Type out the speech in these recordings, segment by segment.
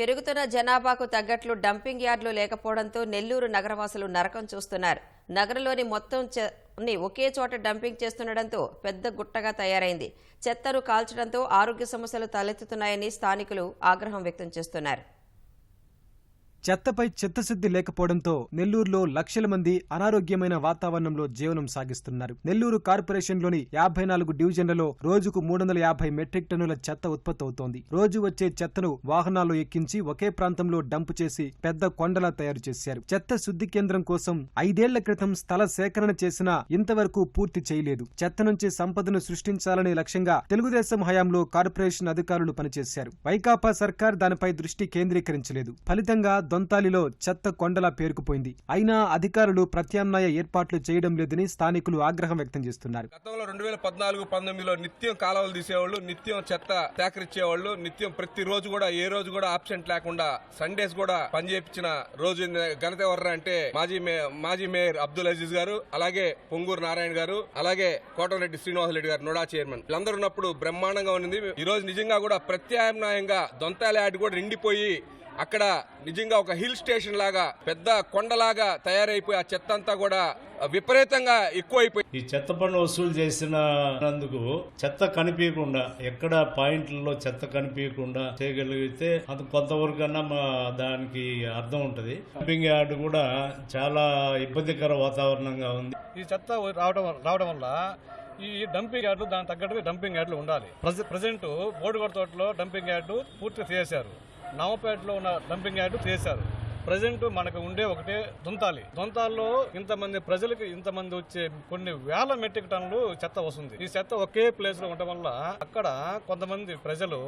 పెరుగుతున్న జనాభాకు తగ్గట్లు డంపింగ్ యార్డులు లేకపోవడంతో నెల్లూరు నగరవాసులు నరకం చూస్తున్నారు. నగరంలోని మొత్తం ఒకే చోట డంపింగ్ చేస్తుండటంతో పెద్ద గుట్టగా తయారైంది. చెత్తను కాల్చడంతో ఆరోగ్య సమస్యలు తలెత్తుతున్నాయని స్థానికులు ఆగ్రహం వ్యక్తం చేస్తున్నారు. చెత్తపై చిత్తశుద్ధి లేకపోవడంతో నెల్లూరులో లక్షల మంది అనారోగ్యమైన వాతావరణంలో జీవనం సాగిస్తున్నారు. నెల్లూరు కార్పొరేషన్లోని యాభై నాలుగు డివిజన్లలో రోజుకు మూడు వందల యాభై మెట్రిక్ టన్నుల చెత్త ఉత్పత్తి అవుతోంది రోజు వచ్చే చెత్తను వాహనాల్లో ఎక్కించి ఒకే ప్రాంతంలో డంపు చేసి పెద్ద కొండలా తయారు చేశారు. చెత్త శుద్ధి కేంద్రం కోసం ఐదేళ్ళ క్రితం స్థల సేకరణ చేసినా ఇంతవరకు పూర్తి చేయలేదు. చెత్త నుంచి సంపదను సృష్టించాలనే లక్ష్యంగా తెలుగుదేశం హయాంలో కార్పొరేషన్ అధికారులు పనిచేశారు. వైకాపా సర్కార్ దానిపై దృష్టి కేంద్రీకరించలేదు. ఫలితంగా దొంతాలిలో చెత్త కొండలా పేరుకుపోయింది. అయినా అధికారులు ప్రత్యామ్నాయ ఏర్పాట్లు చేయడం లేదని స్థానికులు ఆగ్రహం వ్యక్తం చేస్తున్నారు. గతంలో రెండు వేల పద్నాలుగు పంతొమ్మిదిలో నిత్యం కాలువలు తీసేవాళ్ళు నిత్యం చెత్త సేకరించేవాళ్ళు నిత్యం ప్రతి రోజు కూడా ఏ రోజు కూడా ఆబ్సెంట్ లేకుండా సండేస్ కూడా పనిచేపించిన రోజు ఘనత అంటే మాజీ మే మాజీ మేయర్ అబ్దుల్ అజీజ్ గారు అలాగే పొంగూరు నారాయణ గారు అలాగే కోటరెడ్డి శ్రీనివాసరెడ్డి గారు నోడా చైర్మన్. వీళ్ళందరూ ఉన్నప్పుడు బ్రహ్మాండంగా ఉన్నది. ఈ రోజు నిజంగా కూడా ప్రత్యామ్నాయంగా దొంతాలి ఆటి కూడా నిండిపోయి అక్కడ నిజంగా ఒక హిల్ స్టేషన్ లాగా పెద్ద కొండలాగా తయారైపోయి ఆ చెత్త అంతా కూడా విపరీతంగా ఎక్కువైపోయి ఈ చెత్త పన్ను వసూలు చేసినందుకు చెత్త కనిపించకుండా ఎక్కడ పాయింట్లలో చెత్త కనిపించకుండా చేయగలిగితే అది కొంతవరకన్నా మా దానికి అర్థం ఉంటది. డంపింగ్ యార్డ్ కూడా చాలా ఇబ్బందికర వాతావరణంగా ఉంది. ఈ చెత్త రావడం రావడం వల్ల ఈ డంపింగ్ యార్డు దానికి తగ్గట్టుగా డంపింగ్ యార్డులు ఉండాలి. ప్రజ ప్రజెంట్ బోడుగొడ తోటలో డంపింగ్ యార్డు పూర్తిగా చేశారు. నవపేటలో ఉన్న డంపింగ్ యార్డు చేశారు. ప్రజెంట్ మనకు ఉండే ఒకటే దొంతాలి. దొంతాల్లో ఇంతమంది ప్రజలకు ఇంతమంది వచ్చే కొన్ని వేల మెట్రిక్ టన్నులు చెత్త వస్తుంది. ఈ చెత్త ఒకే ప్లేస్లో ఉండటం వల్ల అక్కడ కొంతమంది ప్రజలు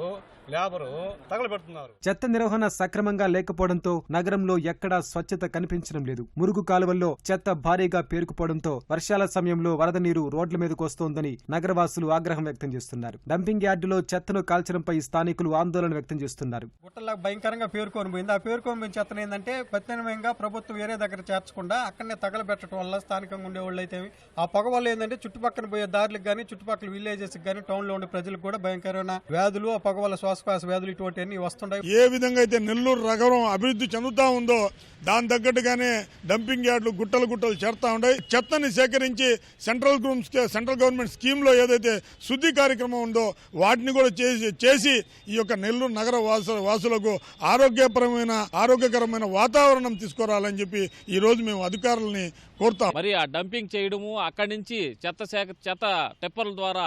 లేబరు తగలబెడుతున్నారు. చెత్త నిర్వహణ సక్రమంగా లేకపోవడంతో నగరంలో ఎక్కడా స్వచ్ఛత కనిపించడం లేదు. మురుగు కాలువల్లో చెత్త భారీగా పేరుకుపోవడంతో వర్షాల సమయంలో వరద నీరు రోడ్ల మీదకు వస్తోందని నగరవాసులు ఆగ్రహం వ్యక్తం చేస్తున్నారు. డంపింగ్ యార్డులో చెత్తను కాల్చడంపై స్థానికులు ఆందోళన వ్యక్తం చేస్తున్నారు. గుట్టలా భయంకరంగా పేరుకొని పోయింది ఆ పేరుకొని చెత్తన ఏంటంటే ప్రత్యామ్నాయంగా ప్రభుత్వం వేరే దగ్గర చేర్చకుండా అక్కడనే తగలబెట్టడం వల్ల స్థానికంగా ఉండేవాళ్ళు అయితే ఆ పొగ వల్ల ఏంటంటే చుట్టుపక్కల పోయే దారులకు కానీ చుట్టుపక్కల విలేజెస్ కానీ టౌన్లో ఉండే ప్రజలకు కూడా భయంకరమైన వ్యాధులు ఆ పొగ వల్ల శ్వాసకోశ వ్యాధులు ఇటువంటివన్నీ వస్తుంటాయి. ఏ విధంగా అయితే నెల్లూరు నగరం అభివృద్ధి చెందుతా ఉందో దాని తగ్గట్టుగానే డంపింగ్ యార్డులు గుట్టలు గుట్టలు చేరుతా ఉన్నాయి. చెత్తని సేకరించి సెంట్రల్ గ్రూమ్స్ సెంట్రల్ గవర్నమెంట్ స్కీమ్లో ఏదైతే శుద్ధి కార్యక్రమం ఉందో వాటిని కూడా చేసి చేసి ఈ యొక్క నెల్లూరు నగర వాసు వాసులకు ఆరోగ్యపరమైన ఆరోగ్యకరమైన వాతావరణం తీసుకురాలని చెప్పి ఈరోజు మేము అధికారులని కోరుతాం మరి ఆ డంపింగ్ చేయడము అక్కడి నుంచి చెత్త సేక చెత్త టెప్పర్ల ద్వారా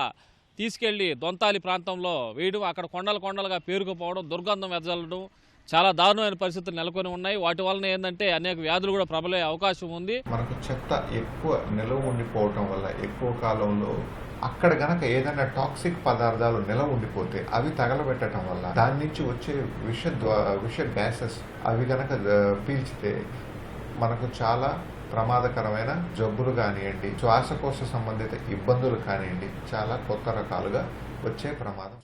తీసుకెళ్ళి దొంతాలి ప్రాంతంలో వేయడం అక్కడ కొండలు కొండలుగా పేరుకుపోవడం దుర్గంధం వెదజల్లడం చాలా దారుణమైన పరిస్థితులు నెలకొని ఉన్నాయి. వాటి వలన ఏంటంటే అనేక వ్యాధులు కూడా ప్రబలే అవకాశం ఉంది. మనకు చెత్త ఎక్కువ నిలవ ఉండిపోవటం వల్ల ఎక్కువ కాలంలో అక్కడ గనక ఏదైనా టాక్సిక్ పదార్థాలు నిలవ ఉండిపోతే అవి తగలబెట్టడం వల్ల దాని నుంచి వచ్చే విష విష గ్యాసెస్ అవి గనక పీల్చితే మనకు చాలా ప్రమాదకరమైన జబ్బులు కానివ్వండి శ్వాసకోశ సంబంధిత ఇబ్బందులు కానివ్వండి చాలా కొత్త రకాలుగా వచ్చే ప్రమాదం.